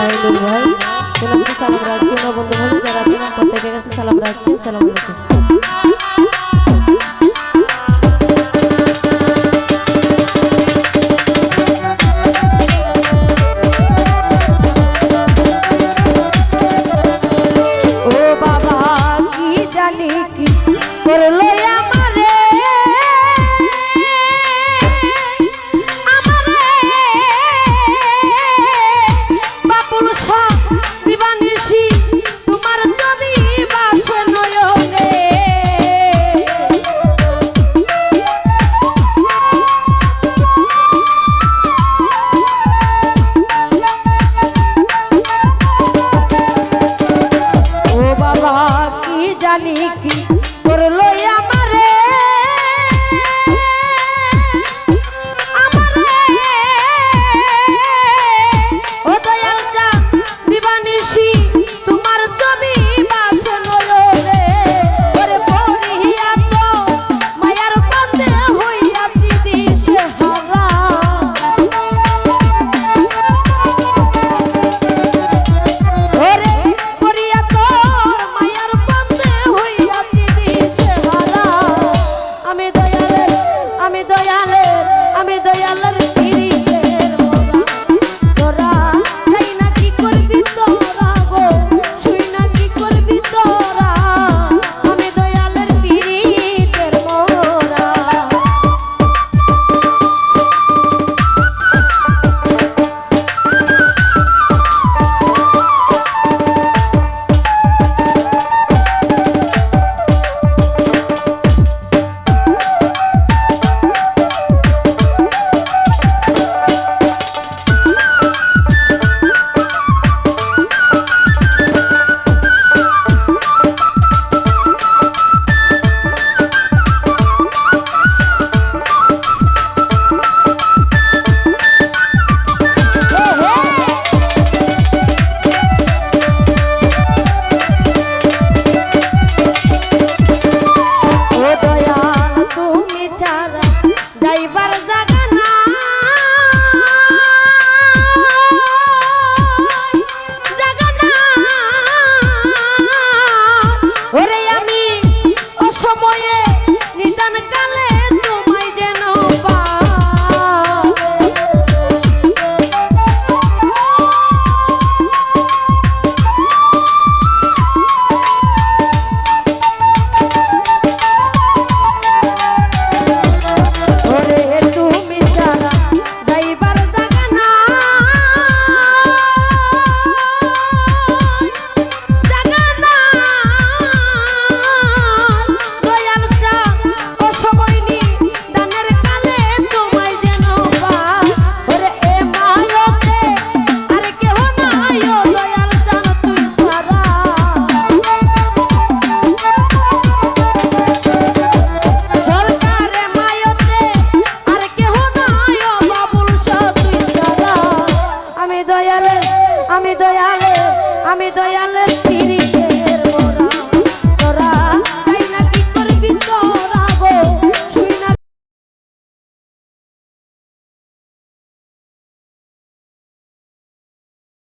সাহেবুল ভাই। তোমাকে সালাম রাখছি আমার বন্ধু ভাই যারা আছেন প্রত্যেকের কাছে সালাম রাখছি সালাম আলাইকুম করল দয়ালে আমি দয়ালে